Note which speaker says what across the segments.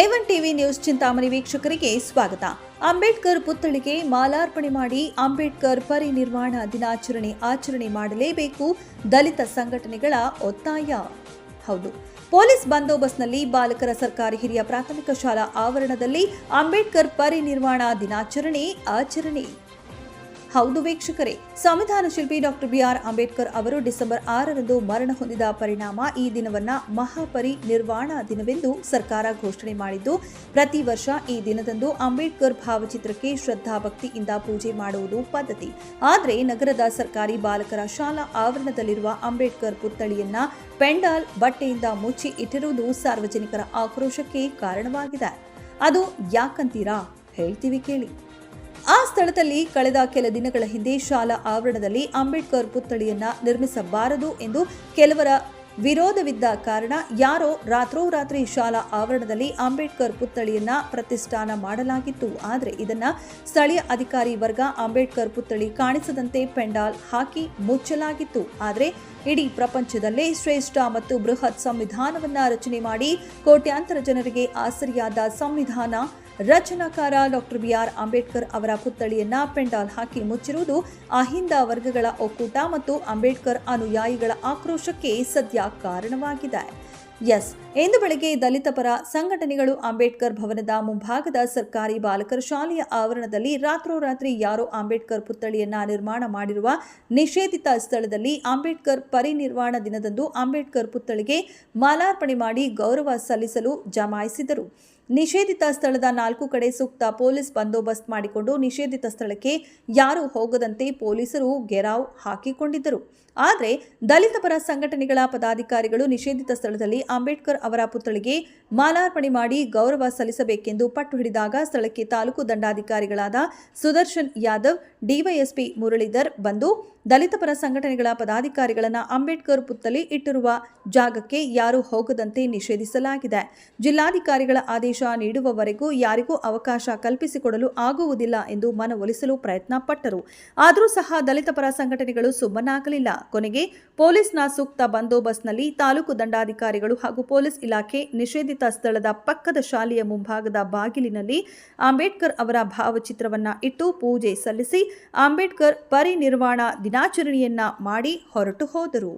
Speaker 1: A one TV news Chintamani ವೀಕ್ಷಕರಿಗೆ ಸ್ವಾಗತ. ಅಂಬೇಡ್ಕರ್ ಪುತ್ಥಳಿಗೆ ಮಾಲಾರ್ಪಣೆ ಮಾಡಿ ಅಂಬೇಡ್ಕರ್ ಪರಿನಿರ್ವಾಣ ದಿನಾಚರಣೆ ಆಚರಣೆ ಮಾಡಲೇಬೇಕು ದಲಿತ ಸಂಘಟನೆಗಳ ಒತ್ತಾಯ. ಹೌದು, ಪೊಲೀಸ್ ಬಂದೋಬಸ್ತ್ನಲ್ಲಿ ಬಾಲಕರ ಸರ್ಕಾರಿ ಹಿರಿಯ ಪ್ರಾಥಮಿಕ ಶಾಲಾ ಆವರಣದಲ್ಲಿ ಅಂಬೇಡ್ಕರ್ ಪರಿನಿರ್ವಾಣ ದಿನಾಚರಣೆ ಆಚರಣೆ. ಹೌದು ವೀಕ್ಷಕರೇ. ಸಂವಿಧಾನ ಶಿಲ್ಪಿ ಡಾಕ್ಟರ್ ಬಿಆರ್ ಅಂಬೇಡ್ಕರ್ ಅವರು ಡಿಸೆಂಬರ್ ಆರರಂದು ಮರಣ ಹೊಂದಿದ ಪರಿಣಾಮ ಈ ದಿನವನ್ನ ಮಹಾಪರಿ ನಿರ್ವಾಣ ದಿನವೆಂದು ಸರ್ಕಾರ ಘೋಷಣೆ ಮಾಡಿದ್ದು, ಪ್ರತಿ ವರ್ಷ ಈ ದಿನದಂದು ಅಂಬೇಡ್ಕರ್ ಭಾವಚಿತ್ರಕ್ಕೆ ಶ್ರದ್ಧಾಭಕ್ತಿಯಿಂದ ಪೂಜೆ ಮಾಡುವುದು ಪದ್ಧತಿ. ಆದರೆ ನಗರದ ಸರ್ಕಾರಿ ಬಾಲಕರ ಶಾಲಾ ಆವರಣದಲ್ಲಿರುವ ಅಂಬೇಡ್ಕರ್ ಪುತ್ಥಳಿಯನ್ನ ಪೆಂಡಾಲ್ ಬಟ್ಟೆಯಿಂದ ಮುಚ್ಚಿ ಇಟ್ಟಿರುವುದು ಸಾರ್ವಜನಿಕರ ಆಕ್ರೋಶಕ್ಕೆ ಕಾರಣವಾಗಿದೆ. ಅದು ಯಾಕಂತೀರಾ? ಹೇಳ್ತೀವಿ ಕೇಳಿ. ಆ ಸ್ಥಳದಲ್ಲಿ ಕಳೆದ ಕೆಲ ದಿನಗಳ ಹಿಂದೆ ಶಾಲಾ ಆವರಣದಲ್ಲಿ ಅಂಬೇಡ್ಕರ್ ಪುತ್ಥಳಿಯನ್ನ ನಿರ್ಮಿಸಬಾರದು ಎಂದು ಕೆಲವರ ವಿರೋಧವಿದ್ದ ಕಾರಣ ಯಾರೋ ರಾತ್ರೋರಾತ್ರಿ ಶಾಲಾ ಆವರಣದಲ್ಲಿ ಅಂಬೇಡ್ಕರ್ ಪುತ್ಥಳಿಯನ್ನ ಪ್ರತಿಷ್ಠಾನ ಮಾಡಲಾಗಿತ್ತು. ಆದರೆ ಇದನ್ನ ಸ್ಥಳೀಯ ಅಧಿಕಾರಿ ವರ್ಗ ಅಂಬೇಡ್ಕರ್ ಪುತ್ಥಳಿ ಕಾಣಿಸದಂತೆ ಪೆಂಡಾಲ್ ಹಾಕಿ ಮುಚ್ಚಲಾಗಿತ್ತು. ಆದರೆ ಇಡೀ ಪ್ರಪಂಚದಲ್ಲೇ ಶ್ರೇಷ್ಠ ಮತ್ತು ಬೃಹತ್ ಸಂವಿಧಾನವನ್ನ ರಚನೆ ಮಾಡಿ ಕೋಟ್ಯಾಂತರ ಜನರಿಗೆ ಆಸರಿಯಾದ ಸಂವಿಧಾನ ರಚನಾಕಾರ ಡಾಕ್ಟರ್ ಬಿಆರ್ ಅಂಬೇಡ್ಕರ್ ಅವರ ಪುತ್ಥಳಿಯನ್ನ ಪೆಂಡಾಲ್ ಹಾಕಿ ಮುಚ್ಚಿರುವುದು ಅಹಿಂದ ವರ್ಗಗಳ ಒಕ್ಕೂಟ ಮತ್ತು ಅಂಬೇಡ್ಕರ್ ಅನುಯಾಯಿಗಳ ಆಕ್ರೋಶಕ್ಕೆ ಸದ್ಯ ಕಾರಣವಾಗಿದೆ. ಎಸ್, ಇಂದು ಬೆಳಗ್ಗೆ ದಲಿತ ಪರ ಸಂಘಟನೆಗಳು ಅಂಬೇಡ್ಕರ್ ಭವನದ ಮುಂಭಾಗದ ಸರ್ಕಾರಿ ಬಾಲಕರ ಶಾಲೆಯ ಆವರಣದಲ್ಲಿ ರಾತ್ರೋರಾತ್ರಿ ಯಾರೋ ಅಂಬೇಡ್ಕರ್ ಪುತ್ಥಳಿಯನ್ನ ನಿರ್ಮಾಣ ಮಾಡಿರುವ ನಿಷೇಧಿತ ಸ್ಥಳದಲ್ಲಿ ಅಂಬೇಡ್ಕರ್ ಪರಿನಿರ್ವಾಣ ದಿನದಂದು ಅಂಬೇಡ್ಕರ್ ಪುತ್ಥಳಿಗೆ ಮಾಲಾರ್ಪಣೆ ಮಾಡಿ ಗೌರವ ಸಲ್ಲಿಸಲು ಜಮಾಯಿಸಿದರು. ನಿಷೇಧಿತ ಸ್ಥಳದ ನಾಲ್ಕು ಕಡೆ ಸೂಕ್ತ ಪೊಲೀಸ್ ಬಂದೋಬಸ್ತ್ ಮಾಡಿಕೊಂಡು ನಿಷೇಧಿತ ಸ್ಥಳಕ್ಕೆ ಯಾರೂ ಹೋಗದಂತೆ ಪೊಲೀಸರು ಗೆರಾವ್ ಹಾಕಿಕೊಂಡಿದ್ದರು. ಆದರೆ ದಲಿತ ಪರ ಸಂಘಟನೆಗಳ ಪದಾಧಿಕಾರಿಗಳು ನಿಷೇಧಿತ ಸ್ಥಳದಲ್ಲಿ ಅಂಬೇಡ್ಕರ್ ಅವರ ಪುತ್ಥಳಿಗೆ ಮಾಲಾರ್ಪಣೆ ಮಾಡಿ ಗೌರವ ಸಲ್ಲಿಸಬೇಕೆಂದು ಪಟ್ಟು ಹಿಡಿದಾಗ ಸ್ಥಳಕ್ಕೆ ತಾಲೂಕು ದಂಡಾಧಿಕಾರಿಗಳಾದ ಸುದರ್ಶನ್ ಯಾದವ್, ಡಿವೈಎಸ್ಪಿ ಮುರಳೀಧರ್ ಬಂದು ದಲಿತ ಪರ ಸಂಘಟನೆಗಳ ಪದಾಧಿಕಾರಿಗಳನ್ನು ಅಂಬೇಡ್ಕರ್ ಪುತ್ತಲಿ ಇಟ್ಟಿರುವ ಜಾಗಕ್ಕೆ ಯಾರೂ ಹೋಗದಂತೆ ನಿಷೇಧಿಸಲಾಗಿದೆ. ಜಿಲ್ಲಾಧಿಕಾರಿಗಳ ಆದೇಶ ನೀಡುವವರೆಗೂ ಯಾರಿಗೂ ಅವಕಾಶ ಕಲ್ಪಿಸಿಕೊಡಲು ಆಗುವುದಿಲ್ಲ ಎಂದು ಮನವೊಲಿಸಲು ಪ್ರಯತ್ನ ಪಟ್ಟರು. ಆದರೂ ಸಹ ದಲಿತ ಪರ ಸಂಘಟನೆಗಳು ಸುಮ್ಮನಾಗಲಿಲ್ಲ. ಕೊನೆಗೆ ಪೊಲೀಸ್ನ ಸೂಕ್ತ ಬಂದೋಬಸ್ತ್ನಲ್ಲಿ ತಾಲೂಕು ದಂಡಾಧಿಕಾರಿಗಳು ಹಾಗೂ ಪೊಲೀಸ್ ಇಲಾಖೆ ನಿಷೇಧಿತ ಸ್ಥಳದ ಪಕ್ಕದ ಶಾಲೆಯ ಮುಂಭಾಗದ ಬಾಗಿಲಿನಲ್ಲಿ ಅಂಬೇಡ್ಕರ್ ಅವರ ಭಾವಚಿತ್ರವನ್ನ ಇಟ್ಟು ಪೂಜೆ ಸಲ್ಲಿಸಿ ಅಂಬೇಡ್ಕರ್ ಪರಿನಿರ್ವಾಣ ದಿನಾಚರಣೆಯನ್ನ ಮಾಡಿ ಹೊರಟು ಹೋದರು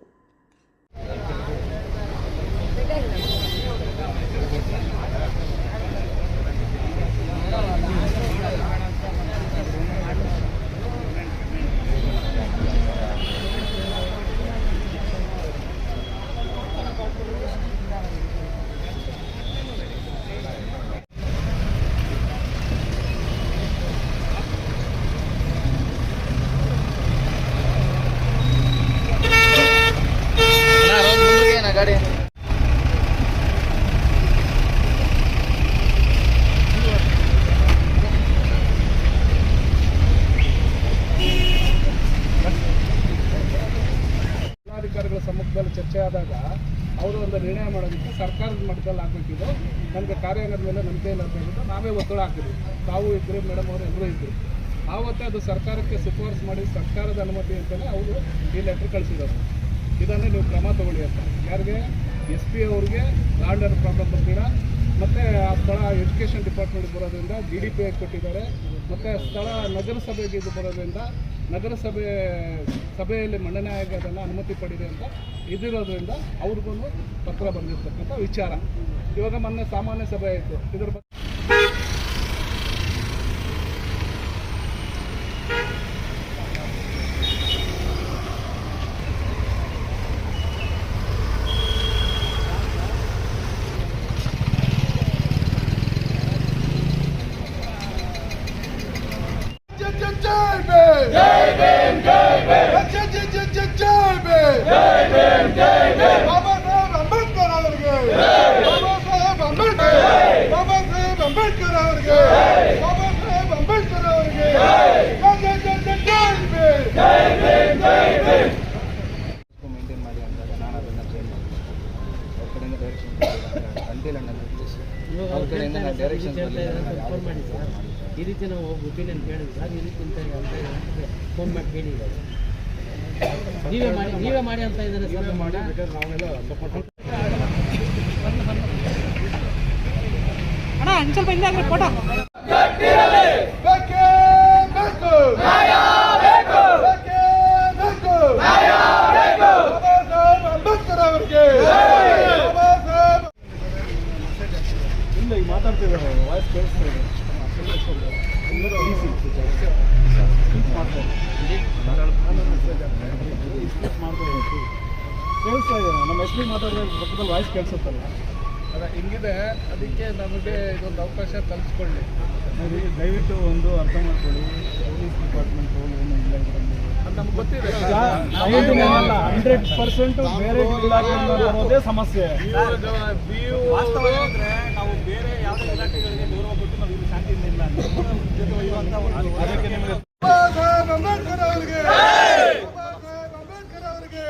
Speaker 2: ಗಾಡಿ
Speaker 3: ಜಿಲ್ಲಾಧಿಕಾರಿಗಳ ಸಮ್ಮುಖದಲ್ಲಿ ಚರ್ಚೆ ಆದಾಗ ಅವರು ಒಂದು ನಿರ್ಣಯ ಮಾಡೋದಕ್ಕೆ ಸರ್ಕಾರದ ಮಟ್ಟದಲ್ಲಿ ಆಗಬೇಕಿದ್ದು ನಮಗೆ ಕಾರ್ಯಾಂಗದ ಮೇಲೆ ನಂಬಿಕೆ ಇಲ್ಲ ಅಂತ ನಾವೇ ಒತ್ತಡ ಹಾಕಿದ್ವಿ. ತಾವು ಇದ್ದರು ಮೇಡಮ್ ಅವರು ಎಲ್ಲರೂ ಇದ್ದರು ಆವತ್ತೇ ಅದು ಸರ್ಕಾರಕ್ಕೆ ಶಿಫಾರಸು ಮಾಡಿ ಸರ್ಕಾರದ ಅನುಮತಿ ಅಂತಲೇ ಅವರು ಈ ಲೆಟ್ರ್ ಕಳಿಸಿರೋದು ಇದನ್ನು ನೀವು ಕ್ರಮ ತಗೊಳ್ಳಿ ಅಂತ. ಯಾರಿಗೆ? ಎಸ್ ಪಿ ಅವ್ರಿಗೆ ಲ್ಯಾಂಡ್ ಆರ್ಡರ್ ಪ್ರಾಬ್ಲಮ್ ಬರ್ತೀರ ಮತ್ತು ಆ ಸ್ಥಳ ಎಜುಕೇಷನ್ ಡಿಪಾರ್ಟ್ಮೆಂಟ್ ಬರೋದ್ರಿಂದ ಜಿ ಡಿ ಪಿ ಕೊಟ್ಟಿದ್ದಾರೆ. ಮತ್ತು ಸ್ಥಳ ನಗರಸಭೆಗೆ ಇದು ಬರೋದ್ರಿಂದ ನಗರಸಭೆ ಸಭೆಯಲ್ಲಿ ಮಂಡನೆ ಆಗಿ ಅದನ್ನು ಅನುಮತಿ ಪಡಿದೆ ಅಂತ ಇದಿರೋದ್ರಿಂದ ಅವ್ರಿಗೂ ಪತ್ರ ಬಂದಿರ್ತಕ್ಕಂಥ ವಿಚಾರ. ಇವಾಗ ಮೊನ್ನೆ ಸಾಮಾನ್ಯ ಸಭೆ ಆಯಿತು. ಇದ್ರ
Speaker 2: ಕಡೆಯಿಂದ ಡೈರೆಕ್ಷನ್ ಅಂಟಿಲ್ ಅಂಡ್ ಅವ್ರ ಕಡೆಯಿಂದ ನಾನು ಡೈರೆಕ್ಷನ್
Speaker 4: ಈ ರೀತಿ ನಾವು ಒಪಿನಿಯನ್ ಕೇಳಿದ್ವಿ ಸರ್ ಈ ರೀತಿ ಫೋನ್ ಮಾಡಿ ಕೇಳಿದ್ದಾರೆ. ನೀವೇ ಮಾಡಿ ನೀವೇ ಮಾಡಿ ಅಂತ ಇದ್ದಾರೆ ಸರ್
Speaker 3: ಮಾಡಿ ನಾವೆಲ್ಲ ಸಪೋರ್ಟ್
Speaker 5: ಬೇಕೇ ಬೇಕು ಬೇಕೇ ಬೇಕು ಬಾಬಾ ಸಾಹೇಬ್ ಅಂಬೇಡ್ಕರ್ ಅವರಿಗೆ ಬಾಬಾ ಸಾಹೇಬ್
Speaker 3: ಇಲ್ಲ ಈಗ ಮಾತಾಡ್ತಿದ್ದಾರೆ ವಾಯ್ಸ್ ಕೇಳಿಸ್ತಾ ಇದೆ ಕೇಳಿಸ್ತಾ ಇದೆ ನಮ್ಮ ಎಸ್ ಪಿ ಮಾತಾಡಿದ್ರೆ ಪಕ್ಕದಲ್ಲಿ ವಾಯ್ಸ್ ಕೇಳಿಸುತ್ತಲ್ಲ
Speaker 2: ಅದ ಹಿಂಗಿದೆ ಅದಕ್ಕೆ ನಮಗೆ ಇದೊಂದು ಅವಕಾಶ ಕಲ್ಸ್ಕೊಳ್ಳಿ
Speaker 3: ನೋಡಿ ದಯವಿಟ್ಟು ಒಂದು ಅರ್ಥ ಮಾಡ್ಕೊಳ್ಳಿ. ಪೊಲೀಸ್ ಡಿಪಾರ್ಟ್ಮೆಂಟ್ ಏನು ಇಲ್ಲ
Speaker 2: ನಮ್ಗೆ ಗೊತ್ತಿದೆ.
Speaker 3: ಹಂಡ್ರೆಡ್ ಪರ್ಸೆಂಟ್ ಬೇರೆ ಬರೋದೇ ಸಮಸ್ಯೆ. ನಾವು ಬೇರೆ ಯಾವುದೇ ಇಲಾಖೆಗಳಿಗೆ ಗೌರವ ಕೊಟ್ಟು ನಾವು ಇಲ್ಲಿ ಶಾಂತಿಯಿಂದ ಇಲ್ಲ ಅದಕ್ಕೆ ನಿಮಗೆ
Speaker 5: ಬಾಬಾ ಸಾಹೇಬ್ ಅಂಬೇಡ್ಕರ್ ಅವರಿಗೆ ಬಾಬಾ ಸಾಹೇಬ್ ಅಂಬೇಡ್ಕರ್ ಅವರಿಗೆ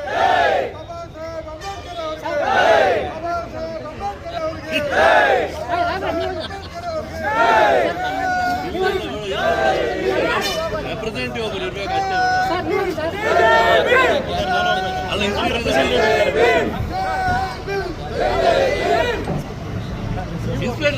Speaker 5: ಬಾಬಾ ಸಾಹೇಬ್ ಅಂಬೇಡ್ಕರ್ ಅವರಿಗೆ ಬಾಬಾ ಸಾಹೇಬ್ ಅಂಬೇಡ್ಕರ್ ಅವರಿಗೆ ಅಂಬೇಡ್ಕರ್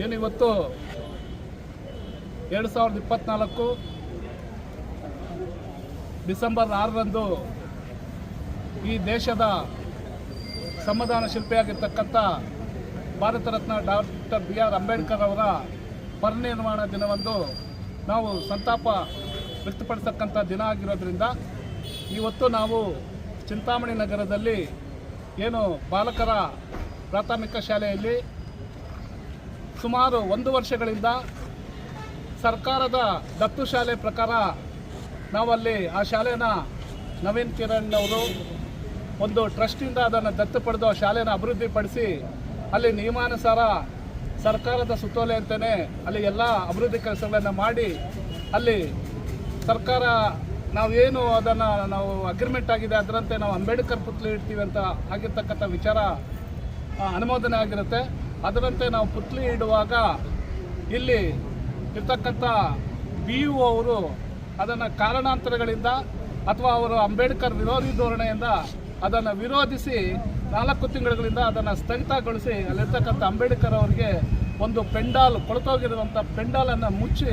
Speaker 3: ಏನು ಇವತ್ತು ಎರಡು ಸಾವಿರದ ಇಪ್ಪತ್ನಾಲ್ಕು ಡಿಸೆಂಬರ್ ಆರರಂದು ಈ ದೇಶದ ಸಂವಿಧಾನ ಶಿಲ್ಪಿಯಾಗಿರ್ತಕ್ಕಂಥ Bharat Ratna doctor B R Ambedkar ಅವರ ಪರನಿರ್ಮಾಣ ದಿನವಂದು ನಾವು ಸಂತಾಪ ವ್ಯಕ್ತಪಡಿಸ್ತಕ್ಕಂಥ ದಿನ ಆಗಿರೋದ್ರಿಂದ ಇವತ್ತು ನಾವು ಚಿಂತಾಮಣಿ ನಗರದಲ್ಲಿ ಏನು ಬಾಲಕರ ಪ್ರಾಥಮಿಕ ಶಾಲೆಯಲ್ಲಿ ಸುಮಾರು ಒಂದು ವರ್ಷಗಳಿಂದ ಸರ್ಕಾರದ ದತ್ತು ಶಾಲೆ ಪ್ರಕಾರ ನಾವಲ್ಲಿ ಆ ಶಾಲೆನ ನವೀನ್ ಕಿರಣ್ ಅವರು ಒಂದು ಟ್ರಸ್ಟಿಂದ ಅದನ್ನು ದತ್ತು ಪಡೆದು ಆ ಶಾಲೆನ ಅಭಿವೃದ್ಧಿಪಡಿಸಿ ಅಲ್ಲಿ ನಿಯಮಾನುಸಾರ ಸರ್ಕಾರದ ಸುತ್ತೋಲೆ ಅಂತಲೇ ಅಲ್ಲಿ ಎಲ್ಲ ಅಭಿವೃದ್ಧಿ ಕೆಲಸಗಳನ್ನು ಮಾಡಿ ಅಲ್ಲಿ ಸರ್ಕಾರ ನಾವೇನು ಅದನ್ನು ನಾವು ಅಗ್ರಿಮೆಂಟ್ ಆಗಿದೆ ಅದರಂತೆ ನಾವು ಅಂಬೇಡ್ಕರ್ ಪುತ್ಲಿ ಇಡ್ತೀವಿ ಅಂತ ಆಗಿರ್ತಕ್ಕಂಥ ವಿಚಾರ ಅನುಮೋದನೆ ಆಗಿರುತ್ತೆ. ಅದರಂತೆ ನಾವು ಪುತ್ಲಿ ಇಡುವಾಗ ಇಲ್ಲಿ ಇರ್ತಕ್ಕಂಥ ಬಿ ಯು ಅವರು ಅದನ್ನು ಕಾರಣಾಂತರಗಳಿಂದ ಅಥವಾ ಅವರು ಅಂಬೇಡ್ಕರ್ ವಿರೋಧಿ ಧೋರಣೆಯಿಂದ ಅದನ್ನು ವಿರೋಧಿಸಿ ನಾಲ್ಕು ತಿಂಗಳುಗಳಿಂದ ಅದನ್ನು ಸ್ಥಗಿತಗೊಳಿಸಿ ಅಲ್ಲಿರ್ತಕ್ಕಂಥ ಅಂಬೇಡ್ಕರ್ ಅವರಿಗೆ ಒಂದು ಪೆಂಡಾಲ್ ಕೊಳತೋಗಿರುವಂಥ ಪೆಂಡಾಲನ್ನು ಮುಚ್ಚಿ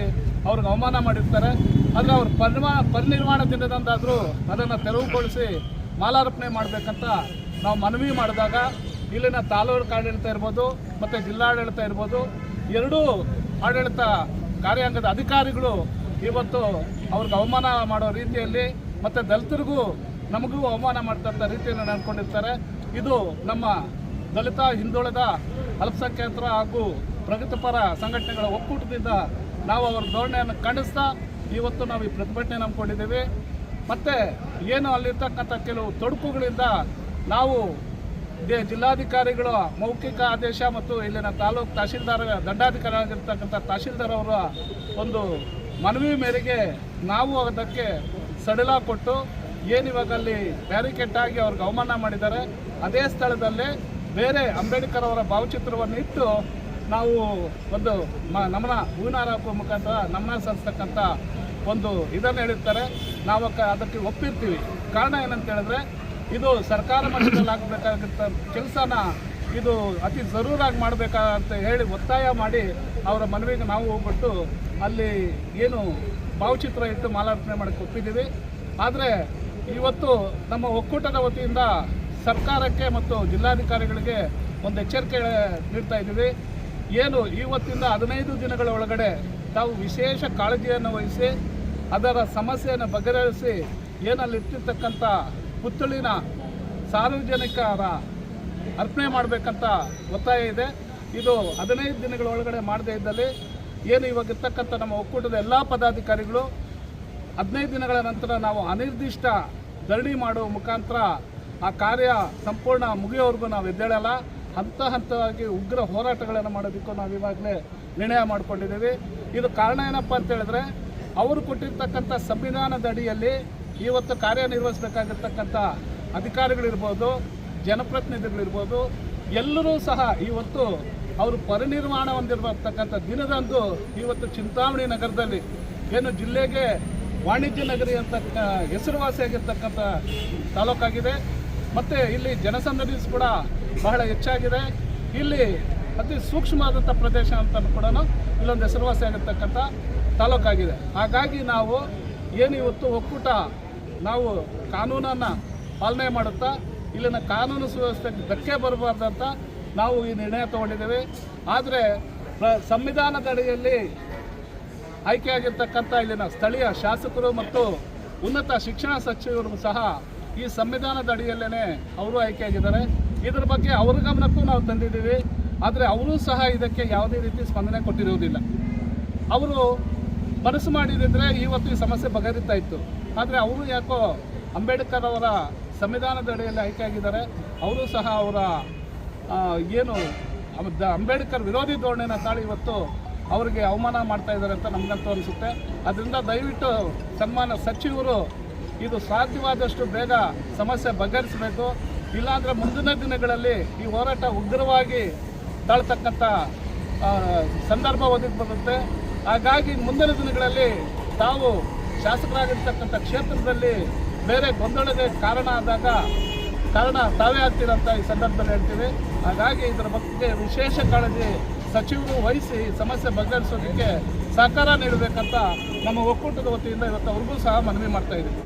Speaker 3: ಅವ್ರಿಗೆ ಅವಮಾನ ಮಾಡಿರ್ತಾರೆ. ಆದರೆ ಅವರು ಪರಿಮಾ ಪರಿನಿರ್ಮಾಣ ದಿನದಂದಾದರೂ ಅದನ್ನು ತೆರವುಗೊಳಿಸಿ ಮಾಲಾರ್ಪಣೆ ಮಾಡಬೇಕಂತ ನಾವು ಮನವಿ ಮಾಡಿದಾಗ ಇಲ್ಲಿನ ತಾಲೂಕು ಆಡಳಿತ ಇರ್ಬೋದು, ಮತ್ತು ಜಿಲ್ಲಾಡಳಿತ ಇರ್ಬೋದು, ಎರಡೂ ಆಡಳಿತ ಕಾರ್ಯಾಂಗದ ಅಧಿಕಾರಿಗಳು ಇವತ್ತು ಅವ್ರಿಗೆ ಅವಮಾನ ಮಾಡೋ ರೀತಿಯಲ್ಲಿ ಮತ್ತು ದಲಿತರಿಗೂ ನಮಗೂ ಅವಮಾನ ಮಾಡ್ತಕ್ಕಂಥ ರೀತಿಯಲ್ಲಿ ನಡ್ಕೊಂಡಿರ್ತಾರೆ. ಇದು ನಮ್ಮ ದಲಿತ ಹಿಂದುಳಿದ ಅಲ್ಪಸಂಖ್ಯಾತರ ಹಾಗೂ ಪ್ರಗತಿಪರ ಸಂಘಟನೆಗಳ ಒಕ್ಕೂಟದಿಂದ ನಾವು ಅವ್ರ ಧೋರಣೆಯನ್ನು ಖಂಡಿಸ್ತಾ ಇವತ್ತು ನಾವು ಈ ಪ್ರತಿಭಟನೆ ನಂಬ್ಕೊಂಡಿದ್ದೀವಿ ಮತ್ತು ಏನು ಅಲ್ಲಿರ್ತಕ್ಕಂಥ ಕೆಲವು ತೊಡಕುಗಳಿಂದ ನಾವು ದೇ- ಜಿಲ್ಲಾಧಿಕಾರಿಗಳ ಮೌಖಿಕ ಆದೇಶ ಮತ್ತು ಇಲ್ಲಿನ ತಾಲೂಕು ತಹಶೀಲ್ದಾರ್ ದಂಡಾಧಿಕಾರಿ ಆಗಿರ್ತಕ್ಕಂಥ ತಹಶೀಲ್ದಾರ್ ಅವರ ಒಂದು ಮನವಿ ಮೇರೆಗೆ ನಾವು ಅದಕ್ಕೆ ಸಡಿಲ ಕೊಟ್ಟು ಏನಿವಾಗ ಅಲ್ಲಿ ಬ್ಯಾರಿಕೇಡ್ ಆಗಿ ಅವ್ರಿಗೆ ಅವಮಾನ ಮಾಡಿದ್ದಾರೆ. ಅದೇ ಸ್ಥಳದಲ್ಲೇ ಬೇರೆ ಅಂಬೇಡ್ಕರ್ ಅವರ ಭಾವಚಿತ್ರವನ್ನು ಇಟ್ಟು ನಾವು ಒಂದು ಮ ನಮನ ಹೂವಿನಾರ ಮುಖಾಂತರ ನಮನ ಸಲ್ಲಿಸ್ತಕ್ಕಂಥ ಒಂದು ಇದನ್ನು ಹೇಳಿರ್ತಾರೆ. ನಾವು ಅದಕ್ಕೆ ಒಪ್ಪಿರ್ತೀವಿ. ಕಾರಣ ಏನಂತ ಹೇಳಿದ್ರೆ ಇದು ಸರ್ಕಾರ ಮಟ್ಟದಲ್ಲಿ ಆಗಬೇಕಾಗಿರ್ತ ಕೆಲಸನ ಇದು ಅತಿ ಜರೂರಾಗಿ ಮಾಡಬೇಕಂತ ಹೇಳಿ ಒತ್ತಾಯ ಮಾಡಿ ಅವರ ಮನವಿಗೆ ನಾವು ಹೋಗ್ಬಿಟ್ಟು ಅಲ್ಲಿ ಏನು ಭಾವಚಿತ್ರ ಇಟ್ಟು ಮಾಲಾರ್ಪಣೆ ಮಾಡೋಕ್ಕೆ ಒಪ್ಪಿದ್ದೀವಿ. ಆದರೆ ಇವತ್ತು ನಮ್ಮ ಒಕ್ಕೂಟದ ವತಿಯಿಂದ ಸರ್ಕಾರಕ್ಕೆ ಮತ್ತು ಜಿಲ್ಲಾಧಿಕಾರಿಗಳಿಗೆ ಒಂದು ಎಚ್ಚರಿಕೆ ನೀಡ್ತಾ ಇದ್ದೀವಿ. ಏನು ಇವತ್ತಿಂದ ಹದಿನೈದು ದಿನಗಳ ಒಳಗಡೆ ತಾವು ವಿಶೇಷ ಕಾಳಜಿಯನ್ನು ವಹಿಸಿ ಅದರ ಸಮಸ್ಯೆಯನ್ನು ಬಗೆಹರಿಸಿ ಏನಲ್ಲಿ ಇಟ್ಟಿರ್ತಕ್ಕಂಥ ಪುತ್ಥಳಿನ ಸಾರ್ವಜನಿಕರ ಅರ್ಪಣೆ ಮಾಡಬೇಕಂತ ಒತ್ತಾಯ ಇದೆ. ಇದು ಹದಿನೈದು ದಿನಗಳ ಒಳಗಡೆ ಮಾಡದೇ ಇದ್ದಲ್ಲಿ ಏನು ಇವಾಗ ಇರ್ತಕ್ಕಂಥ ನಮ್ಮ ಒಕ್ಕೂಟದ ಎಲ್ಲ ಪದಾಧಿಕಾರಿಗಳು ಹದಿನೈದು ದಿನಗಳ ನಂತರ ನಾವು ಅನಿರ್ದಿಷ್ಟ ಧರಣಿ ಮಾಡುವ ಮುಖಾಂತರ ಆ ಕಾರ್ಯ ಸಂಪೂರ್ಣ ಮುಗಿಯೋವರೆಗೂ ನಾವು ಎದ್ದೇಳಲ್ಲ. ಹಂತ ಹಂತವಾಗಿ ಉಗ್ರ ಹೋರಾಟಗಳನ್ನು ಮಾಡೋದಕ್ಕೂ ನಾವು ಇವಾಗಲೇ ನಿರ್ಣಯ ಮಾಡಿಕೊಂಡಿದ್ದೀವಿ. ಇದು ಕಾರಣ ಏನಪ್ಪ ಅಂತ ಹೇಳಿದ್ರೆ, ಅವರು ಕೊಟ್ಟಿರ್ತಕ್ಕಂಥ ಸಂವಿಧಾನದ ಅಡಿಯಲ್ಲಿ ಇವತ್ತು ಕಾರ್ಯನಿರ್ವಹಿಸಬೇಕಾಗಿರ್ತಕ್ಕಂಥ ಅಧಿಕಾರಿಗಳಿರ್ಬೋದು, ಜನಪ್ರತಿನಿಧಿಗಳಿರ್ಬೋದು, ಎಲ್ಲರೂ ಸಹ ಇವತ್ತು ಅವರು ಪರಿನಿರ್ಮಾಣ ಹೊಂದಿರತಕ್ಕಂಥ ದಿನದಂದು ಇವತ್ತು ಚಿಂತಾಮಣಿ ನಗರದಲ್ಲಿ, ಏನು ಜಿಲ್ಲೆಗೆ ವಾಣಿಜ್ಯ ನಗರಿ ಅಂತ ಹೆಸರುವಾಸಿಯಾಗಿರ್ತಕ್ಕಂಥ ತಾಲೂಕಾಗಿದೆ. ಮತ್ತು ಇಲ್ಲಿ ಜನಸಂದಣಿ ಕೂಡ ಬಹಳ ಹೆಚ್ಚಾಗಿದೆ. ಇಲ್ಲಿ ಅತಿ ಸೂಕ್ಷ್ಮವಾದಂಥ ಪ್ರದೇಶ ಅಂತ ಕೂಡ ಇಲ್ಲೊಂದು ಹೆಸರುವಾಸಿಯಾಗಿರ್ತಕ್ಕಂಥ ತಾಲೂಕಾಗಿದೆ. ಹಾಗಾಗಿ ನಾವು ಏನು ಇವತ್ತು ಒಕ್ಕೂಟ ನಾವು ಕಾನೂನನ್ನು ಪಾಲನೆ ಮಾಡುತ್ತಾ, ಇಲ್ಲಿನ ಕಾನೂನು ಸುವ್ಯವಸ್ಥೆಗೆ ಧಕ್ಕೆ ಬರಬಾರ್ದಂತ ನಾವು ಈ ನಿರ್ಣಯ ತಗೊಂಡಿದ್ದೇವೆ. ಆದರೆ ಸಂವಿಧಾನದಡಿಯಲ್ಲಿ ಆಯ್ಕೆಯಾಗಿರ್ತಕ್ಕಂಥ ಇಲ್ಲಿನ ಸ್ಥಳೀಯ ಶಾಸಕರು ಮತ್ತು ಉನ್ನತ ಶಿಕ್ಷಣ ಸಚಿವರು ಸಹ ಈ ಸಂವಿಧಾನದ ಅಡಿಯಲ್ಲೇ ಅವರು ಆಯ್ಕೆಯಾಗಿದ್ದಾರೆ. ಇದರ ಬಗ್ಗೆ ಅವ್ರ ಗಮನಕ್ಕೂ ನಾವು ತಂದಿದ್ದೀವಿ. ಆದರೆ ಅವರೂ ಸಹ ಇದಕ್ಕೆ ಯಾವುದೇ ರೀತಿ ಸ್ಪಂದನೆ ಕೊಟ್ಟಿರುವುದಿಲ್ಲ. ಅವರು ಮನಸ್ಸು ಮಾಡಿದ್ರೆ ಇವತ್ತು ಈ ಸಮಸ್ಯೆ ಬಗೆಹರಿತಾ ಇತ್ತು. ಆದರೆ ಅವರು ಯಾಕೋ ಅಂಬೇಡ್ಕರ್ ಅವರ ಸಂವಿಧಾನದ ಅಡಿಯಲ್ಲಿ ಆಯ್ಕೆ ಆಗಿದ್ದಾರೆ. ಅವರು ಸಹ ಅವರ ಏನು ಅಂಬೇಡ್ಕರ್ ವಿರೋಧಿ ಧೋರಣೆನ ತಾಳಿ ಇವತ್ತು ಅವರಿಗೆ ಅವಮಾನ ಮಾಡ್ತಾ ಇದ್ದಾರೆ ಅಂತ ನಮಗಂತೂ ಅನಿಸುತ್ತೆ. ಅದರಿಂದ ದಯವಿಟ್ಟು ಸನ್ಮಾನ ಸಚಿವರು ಇದು ಸಾಧ್ಯವಾದಷ್ಟು ಬೇಗ ಸಮಸ್ಯೆ ಬಗೆಹರಿಸಬೇಕು. ಇಲ್ಲಾಂದರೆ ಮುಂದಿನ ದಿನಗಳಲ್ಲಿ ಈ ಹೋರಾಟ ಉಗ್ರವಾಗಿ ತಾಳ್ತಕ್ಕಂಥ ಸಂದರ್ಭ ಒದಗಿ ಬರುತ್ತೆ. ಹಾಗಾಗಿ ಮುಂದಿನ ದಿನಗಳಲ್ಲಿ ತಾವು ಶಾಸಕರಾಗಿರ್ತಕ್ಕಂಥ ಕ್ಷೇತ್ರದಲ್ಲಿ ಬೇರೆ ಗೊಂದಲಕ್ಕೆ ಕಾರಣ ಆದಾಗ, ಕಾರಣ ತಾವೇ ಆಗ್ತೀರಂತ ಈ ಸಂದರ್ಭದಲ್ಲಿ ಹೇಳ್ತೀವಿ. ಹಾಗಾಗಿ ಇದರ ಬಗ್ಗೆ ವಿಶೇಷ ಕಾಳಜಿ ಸಚಿವರು ವಹಿಸಿ ಸಮಸ್ಯೆ ಬಗೆಹರಿಸೋದಕ್ಕೆ ಸಹಕಾರ ನೀಡಬೇಕಂತ ನಮ್ಮ ಒಕ್ಕೂಟದ ವತಿಯಿಂದ ಇವತ್ತು ಅವ್ರಿಗೂ ಸಹ ಮನವಿ ಮಾಡ್ತಾ ಇದ್ದೀವಿ.